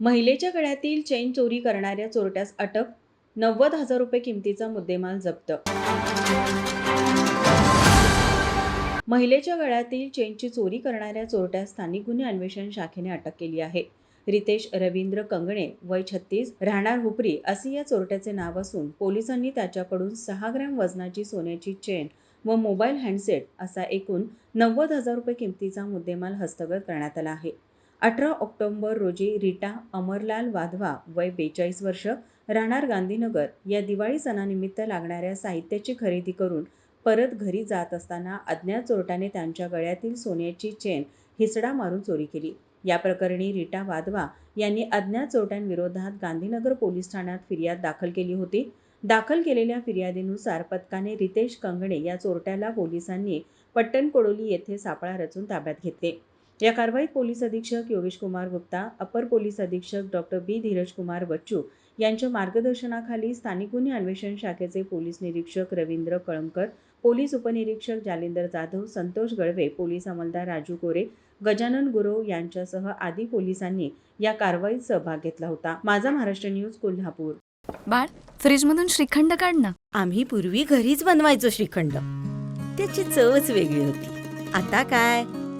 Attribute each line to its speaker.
Speaker 1: महिलेच्या गळ्यातील चेन चोरी करणाऱ्या चोरट्यास अटक नव्वद हजार रुपये किमतीचा मुद्देमाल जप्त. महिलेच्या गळ्यातील चेनची चोरी करणाऱ्या चोरट्यास स्थानिक गुन्हे अन्वेषण शाखेने अटक केली आहे. रितेश रवींद्र कंगणे वय छत्तीस राहणार हुपरी असे या चोरट्याचे नाव असून पोलिसांनी त्याच्याकडून सहा ग्रॅम वजनाची सोन्याची चेन व मोबाईल हँडसेट असा एकूण नव्वद हजार रुपये किमतीचा मुद्देमाल हस्तगत करण्यात आला आहे. अठरा ऑक्टोबर रोजी रीटा अमरलाल वाधवा वय बेचाळीस वर्ष राहणार गांधीनगर. या दिवाळी सणानिमित्त लागणाऱ्या साहित्याची खरेदी करून परत घरी जात असताना अज्ञात चोरट्याने त्यांच्या गळ्यातील सोन्याची चेन हिसडा मारून चोरी केली. या प्रकरणी रीटा वाधवा यांनी अज्ञात चोरट्यांविरोधात गांधीनगर पोलीस ठाण्यात फिर्याद दाखल केली होती. दाखल केलेल्या फिर्यादीनुसार पथकाने रितेश कंगणे या चोरट्याला पोलिसांनी पट्टणकोडोली येथे सापळा रचून ताब्यात घेतले. या कारवाईत पोलीस अधीक्षक योगेश कुमार गुप्ता अपर पोलीस अधीक्षक डॉक्टर बी. धीरज कुमार बच्चू यांच्या मार्गदर्शनाखाली स्थानिक गुन्हे अन्वेषण शाखेचे पोलीस निरीक्षक रवींद्र कळमकर पोलीस उपनिरीक्षक जालिंदर जाधव संतोष गळवे पोलीस अंमलदार राजू कोरे गजानन गुरव यांच्यासह आदी पोलिसांनी या कारवाईत सहभाग घेतला होता. माझा महाराष्ट्र न्यूज कोल्हापूर.
Speaker 2: बाळ फ्रीजमधून श्रीखंड काढ ना.
Speaker 3: आम्ही पूर्वी घरीच बनवायचो श्रीखंड. त्याची चवच वेगळी होती. आता काय?